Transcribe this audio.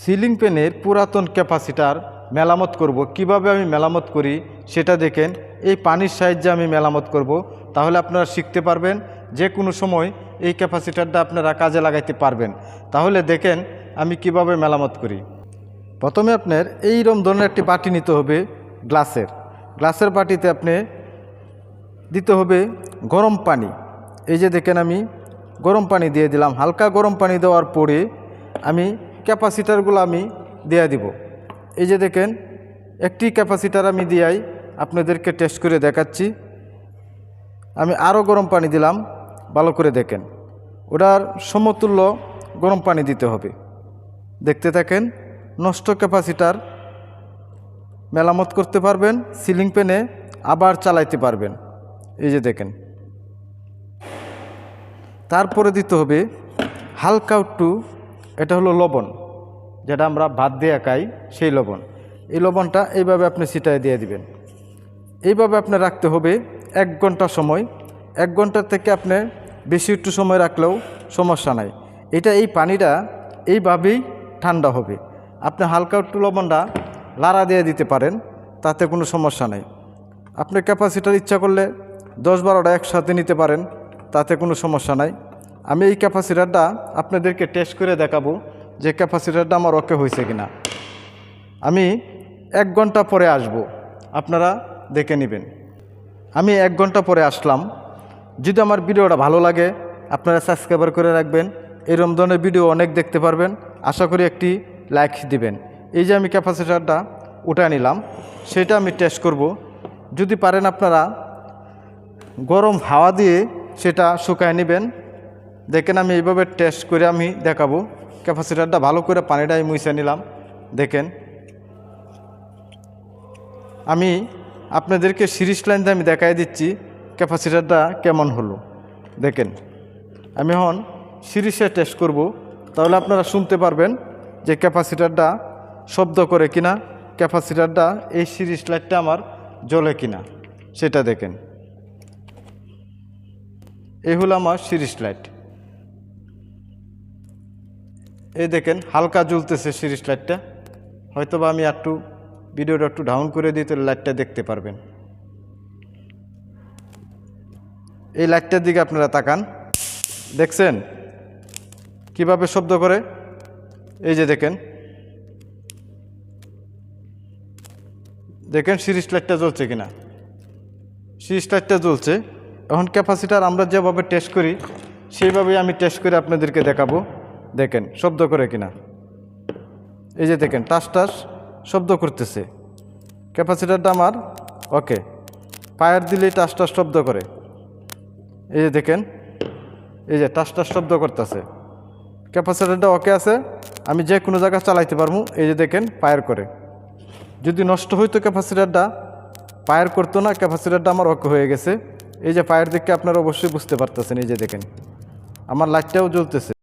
Ceiling ফ্যানের পুরাতন capacitor মেরামত করব। কীভাবে আমি মেরামত করি সেটা দেখেন। এই পানির সাহায্যে আমি মেরামত করব। তাহলে আপনারা শিখতে পারবেন যে কোনো সময় এই ক্যাপাসিটারটা আপনারা কাজে লাগাইতে পারবেন। তাহলে দেখেন আমি কীভাবে মেরামত করি। প্রথমে আপনার এইরকম ধরনের একটি বাটি নিতে হবে গ্লাসের। গ্লাসের বাটিতে আপনি দিতে হবে গরম পানি। এই যে দেখেন আমি গরম পানি দিয়ে দিলাম। হালকা গরম পানি দেওয়ার পরে আমি ক্যাপাসিটারগুলো আমি দিয়ে দিব। এই যে দেখেন, একটি ক্যাপাসিটার আমি দিয়াই আপনাদেরকে টেস্ট করে দেখাচ্ছি। আমি আরও গরম পানি দিলাম, ভালো করে দেখেন। ওটার সমতুল্য গরম পানি দিতে হবে। দেখতে থাকেন, নষ্ট ক্যাপাসিটার মেরামত করতে পারবেন, সিলিং ফ্যানে আবার চালাইতে পারবেন। এই যে দেখেন। তারপরে দিতে হবে হালকা একটু, এটা হলো লবণ। যেটা আমরা ভাত দিয়ে খাই, সেই লবণ। এই লবণটা এইভাবে আপনি ছিটায় দিয়ে দিবেন। এইভাবে আপনি রাখতে হবে এক ঘণ্টা সময়। এক ঘণ্টার থেকে আপনি বেশি একটু সময় রাখলেও সমস্যা নাই। এটা এই পানিটা এইভাবেই ঠান্ডা হবে। আপনি হালকা একটু লবণটা লাড়া দিয়ে দিতে পারেন, তাতে কোনো সমস্যা নাই। আপনি ক্যাপাসিটার ইচ্ছা করলে দশ বারোটা একসাথে নিতে পারেন, তাতে কোনো সমস্যা নাই। আমি এই ক্যাপাসিটারটা আপনাদেরকে টেস্ট করে দেখাবো। যে ক্যাপাসিটারটা আমার ওকে হয়েছে কিনা। আমি এক ঘণ্টা পরে আসব। আপনারা দেখে নেবেন। আমি এক ঘণ্টা পরে আসলাম। যদি আমার ভিডিওটা ভালো লাগে, আপনারা সাবস্ক্রাইবার করে রাখবেন। এরকম ধরনের ভিডিও অনেক দেখতে পারবেন। আশা করি একটি লাইক দিবেন। এই যে আমি ক্যাপাসিটারটা উঠে নিলাম, সেটা আমি টেস্ট করব। যদি পারেন আপনারা গরম হাওয়া দিয়ে সেটা শুকায় নেবেন। দেখেন আমি এইভাবে টেস্ট করে আমি দেখাবো ক্যাপাসিটারটা ভালো করে পানিটা মুছে নিলাম। দেখেন। আমি আপনাদেরকে সিরিজ লাইনতে আমি দেখাই দিচ্ছি ক্যাপাসিটারটা কেমন হলো। দেখেন। আমি এখন সিরিজে টেস্ট করব। তাহলে আপনারা শুনতে পারবেন যে ক্যাপাসিটারটা শব্দ করে কিনা ক্যাপাসিটারটা এই সিরিজ লাইটটা আমার জ্বলে কিনা, সেটা দেখেন। এই হলো আমার সিরিজ লাইট এই দেখেন, হালকা জ্বলতেছে সিরিজ লাইটটা। হয়তো বা আমি একটু ভিডিওটা একটু ডাউন করে দিই, তাহলে লাইটটা দেখতে পারবেন। এই লাইটটার দিকে আপনারা তাকান। দেখছেন? কীভাবে শব্দ করে? এই যে দেখেন। দেখেন সিরিজ লাইটটা জ্বলছে কিনা? সিরিজ লাইটটা জ্বলছে। এখন ক্যাপাসিটার আমরা যেভাবে টেস্ট করি, সেইভাবেই আমি টেস্ট করে আপনাদেরকে দেখাবো। দেখেন, শব্দ করে কিনা। এই যে দেখেন, টাস টাস, শব্দ করতেছে। ক্যাপাসিটারটা আমার, ওকে পায়ের দিলেই টাস টাস শব্দ করে। এই যে দেখেন, এই যে টাস টাস শব্দ করতেছে। ক্যাপাসিটারটা ওকে আছে, আমি যে কোনো জায়গায় চালাইতে পারব, এই যে দেখেন পায়ের করে। যদি নষ্ট হইতো ক্যাপাসিটারটা পায়ের করতো না, ক্যাপাসিটারটা আমার ওকে হয়ে গেছে। এই যে পায়ের দিককে আপনারা অবশ্যই বুঝতে পারতেছেন, এই যে দেখেন। আমার লাইটটাও জ্বলতেছে।